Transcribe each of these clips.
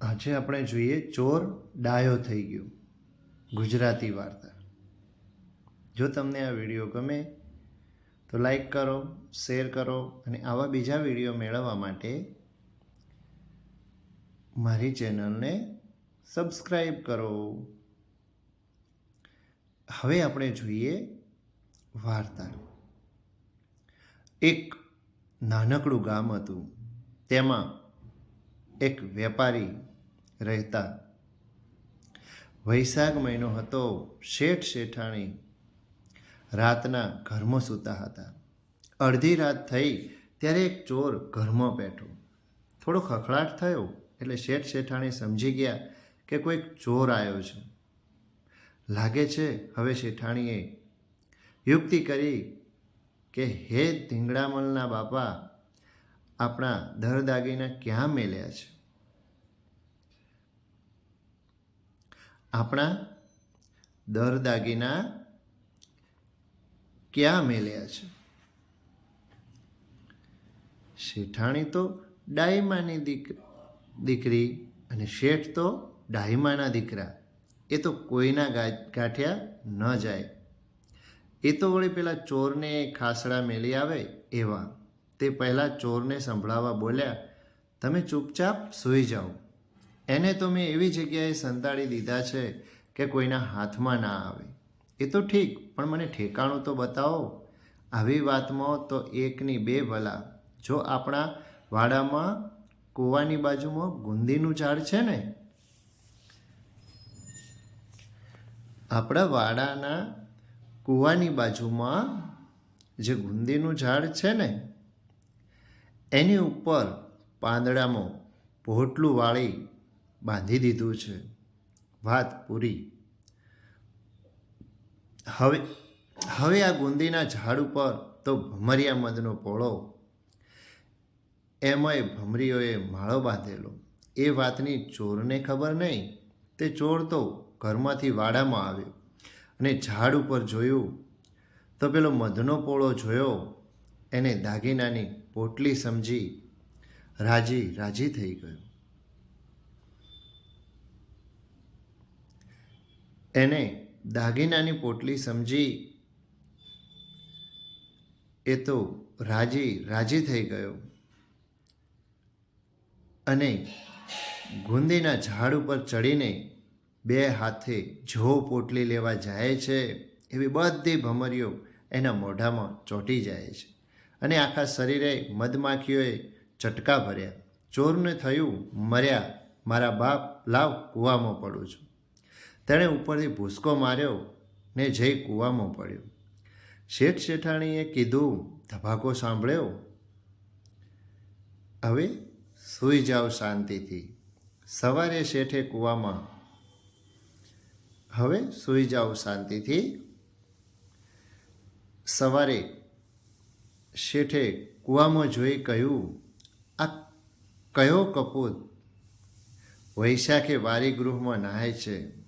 આજે આપણે જોઈએ ચોર ડાયો થઈ ગયો. ગુજરાતી વાર્તા. જો તમને આ વીડિયો ગમે, તો લાઈક કરો, શેર કરો અને આવા બીજા વીડિયો મેળવવા માટે મારી ચેનલને સબસ્ક્રાઈબ કરો. હવે આપણે જોઈએ વાર્તા. એક નાનકડું ગામ હતું. તેમાં એક વેપારી રહેતા. વૈશાખ મહિનો હતો, શેઠ શેઠાણી રાતના ઘરમાં સૂતા હતા. અડધી રાત થઈ, ત્યારે એક ચોર ઘરમાં બેઠો. થોડો ખખડાટ થયો, એટલે શેઠ શેઠાણી સમજી ગયા કે કોઈક ચોર આવ્યો છે. લાગે છે, હવે શેઠાણીએ યુક્તિ કરી કે, હે ધીંગડામલના બાપા, આપણા દર દાગીના ક્યાં મેલ્યા છે? આપણા દર દાગીના ક્યાં મેલ્યા છે? શેઠાણી તો ડાયમાની દીક, દીકરી અને શેઠ તો ડાયમાના દીકરા. એ તો કોઈના ગાંઠ્યા ન જાય. એ તો વળી પેલા ચોરને ખાસડા મેલી આવે એવા. તે પહેલાં ચોરને સંભળાવવા બોલ્યા, તમે ચૂપચાપ સૂઈ જાઓ. એને તો મેં એવી જગ્યાએ સંતાડી દીધા છે કે કોઈના હાથમાં ના આવે. એ તો ઠીક, પણ મને ઠેકાણું તો બતાવો. આવી વાતમાં તો એકની બે ભલા. જો આપણા વાડામાં કૂવાની બાજુમાં ગુંદીનું ઝાડ છે ને? આપણા વાડાના કૂવાની બાજુમાં જે ગુંદીનું ઝાડ છે ને, એની ઉપર પાંદડામાં પોટલું વાળી બાંધી દીધું છે. વાત પૂરી. હવે હવે આ ગુંદીના ઝાડ ઉપર તો ભમરિયા મધનો પોળો. એમાંય ભમરીઓએ માળો બાંધેલો. એ વાતની ચોરને ખબર નહીં. તે ચોર તો ઘરમાંથી વાડામાં આવ્યો અને ઝાડ ઉપર જોયું તો પેલો મધનો પોળો જોયો. એને દાગીનાની પોટલી સમજી રાજી રાજી થઈ ગયો. એને દાગીનાની પોટલી સમજી એ તો રાજી રાજી થઈ ગયો. અને ગુંદીના ઝાડ ઉપર ચડીને બે હાથે જો પોટલી લેવા જાય છે, એવી બધી ભમરીઓ એના મોઢામાં ચોંટી જાય છે. અને આખા શરીરે મધમાખીઓએ ચટકા ભર્યા. ચોરને થયું, મર્યા, મારા બાપ, લાવ, કૂવામાં પડું છું. તેણે ઉપરથી ભૂસકો માર્યો ને જઈ કૂવામાં પડ્યો. શેઠ શેઠાણીએ કીધું ધબાકો સાંભળ્યો? હવે સૂઈ જાઓ શાંતિથી. સવારે શેઠે કૂવામાં. હવે સૂઈ જાઓ શાંતિથી. સવારે શેઠે કૂવામાં જોઈ કહ્યું, આ કયો કપૂત વૈશાખે વારી ગૃહમાં છે.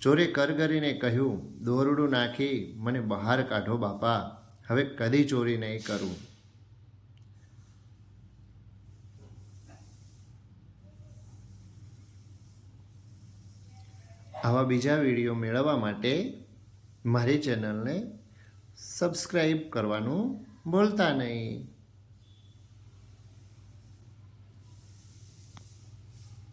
ચોરે કરગરીને કહ્યું, દોરડું નાખી, મને બહાર કાઢો બાપા. હવે કદી ચોરી નહીં કરું. આવા બીજા વીડિયો મેળવવા માટે મારી ચેનલને સબસ્ક્રાઈબ કરવાનું ભૂલતા નહીં.